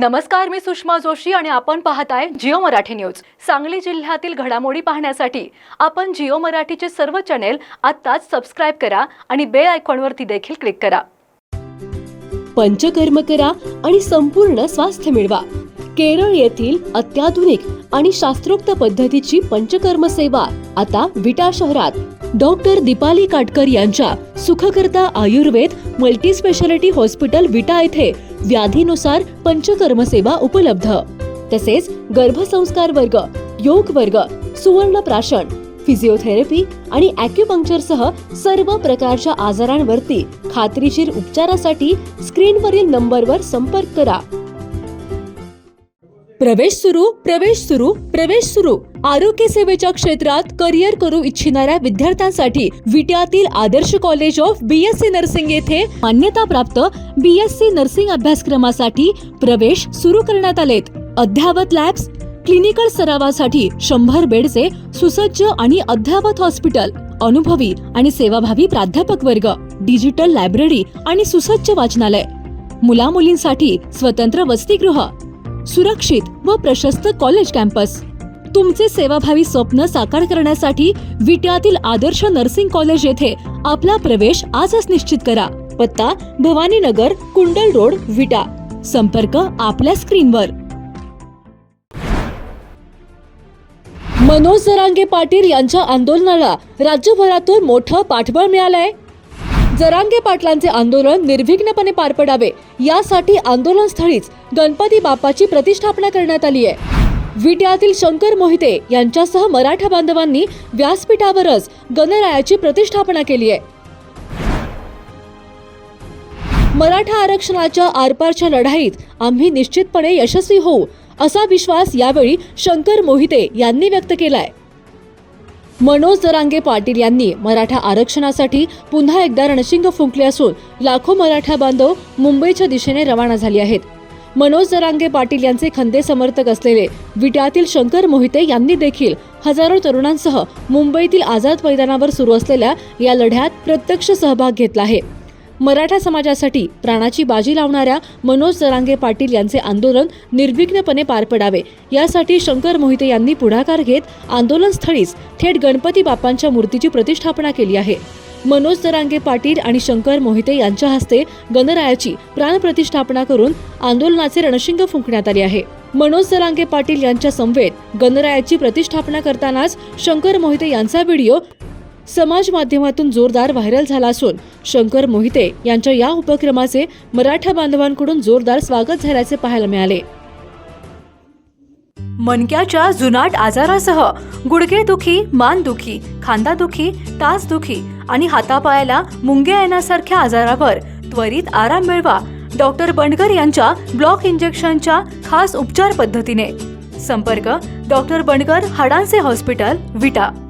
नमस्कार मी सुषमा जोशी आणि आपण पाहताय जिओ मराठी न्यूज. सांगली जिल्ह्यातील घडामोडी पाहण्यासाठी आपण जिओ मराठीचे सर्व चॅनेल आत्ताच सबस्क्राईब करा आणि बेल आयकॉनवरती देखील क्लिक करा. पंचकर्म करा आणि संपूर्ण स्वास्थ्य मिळवा. केरळ येथील अत्याधुनिक आणि शास्त्रोक्त पद्धतीची पंचकर्म सेवा आता विटा शहरात. डॉक्टर दीपाली काटकर यांच्या Sukhkarta Ayurved multi speciality hospital Vita येथे व्याधीनुसार पंचकर्म सेवा उपलब्ध. तसेच गर्भसंस्कार वर्ग योग वर्ग सुवर्ण प्राशन फिजिओथेरपी आणि अॅक्युपंक्चर सह सर्व प्रकारच्या आजारांवरती खात्रीशीर उपचारासाठी स्क्रीनवरील नंबरवर संपर्क करा. प्रवेश सुरू प्रवेश सुरू प्रवेश सुरू. आरोग्य सेवेच्या क्षेत्रात करिअर करू इच्छिणाऱ्या विद्यार्थ्यांसाठी विट्यातील Adarsh college of BSc nursing येथे मान्यताप्राप्त बीएससी नर्सिंग अभ्यासक्रमासाठी प्रवेश सुरू करण्यात आलेत. अध्यावत लॅब्स क्लिनिकल सरावासाठी शंभर बेडचे सुसज्ज आणि अध्यावत हॉस्पिटल अनुभवी आणि सेवाभावी प्राध्यापक वर्ग डिजिटल लायब्ररी आणि सुसज्ज वाचनालय. मुला मुलींसाठी स्वतंत्र वसतिगृह सुरक्षित व प्रशस्त कॉलेज कॅम्पस. तुमचे सेवाभावी स्वप्न साकार करण्यासाठी विट्यातील आदर्श नर्सिंग कॉलेज येथे आपला प्रवेश आजच निश्चित करा. पत्ता भवानीनगर कुंडल रोड विटा. संपर्क आपल्या स्क्रीनवर. मनोज जरांगे पाटील यांच्या आंदोलनाला राज्यभरातून मोठं पाठबळ मिळालंय. जरांगे पाटलांचे आंदोलन निर्विघ्नपणे पार पडावे यासाठी आंदोलनस्थळीच गणपती बाप्पाची प्रतिष्ठापना करण्यात आली आहे विट्यातील शंकर मोहिते यांच्यासह मराठा बांधवांनी व्यासपीठावरच गणरायाची प्रतिष्ठापना केली आहे. मराठा आरक्षणाच्या आरपारच्या लढाईत आम्ही निश्चितपणे यशस्वी होऊ असा विश्वास यावेळी शंकर मोहिते यांनी व्यक्त केलाय. मनोज जरांगे पाटील यांनी मराठा आरक्षणासाठी पुन्हा एकदा रणशिंग फुंकले असून लाखो मराठा बांधव मुंबईच्या दिशेने रवाना झाले आहेत. मनोज जरांगे पाटील यांचे खंदे समर्थक असलेले विट्यातील शंकर मोहिते यांनी देखील हजारो तरुणांसह मुंबईतील आझाद मैदानावर सुरू असलेल्या या लढ्यात प्रत्यक्ष सहभाग घेतला आहे. मराठा समाजासाठी प्राणाची बाजी लावणाऱ्या मनोज जरांगे पाटील यांचे आंदोलन निर्विघ्नपणे पार पडावे. यासाठी शंकर मोहिते यांनी पुढाकार घेत आंदोलनस्थळीच थेट गणपती बाप्पांच्या मूर्तीची प्रतिष्ठापना केली आहे. मनोज दरांगे पाटील आणि शंकर मोहिते यांच्या हस्ते गणरायाची प्राणप्रतिष्ठापना करून आंदोलनाचे रणशिंग फुंकण्यात आले आहे. मनोज दरांगे पाटील यांच्या समवेत गणरायाची प्रतिष्ठापना करतानाच शंकर मोहिते यांचा व्हिडिओ समाज माध्यमातून जोरदार व्हायरल झाला असून शंकर मोहिते यांच्या या उपक्रमाचे मराठा बांधवांकडून जोरदार स्वागत झाल्याचे पाहायला मिळाले. मणक्याच्या जुनाट आजारासह गुडघेदुखी मानदुखी खांदादुखी तासदुखी आणि हातापायाला मुंग्या येण्यासारख्या आजारावर त्वरित आराम मिळवा. डॉक्टर बंडकर यांच्या ब्लॉक इंजेक्शनच्या खास उपचार पद्धतीने. संपर्क डॉक्टर बंडकर हाडांचे हॉस्पिटल विटा.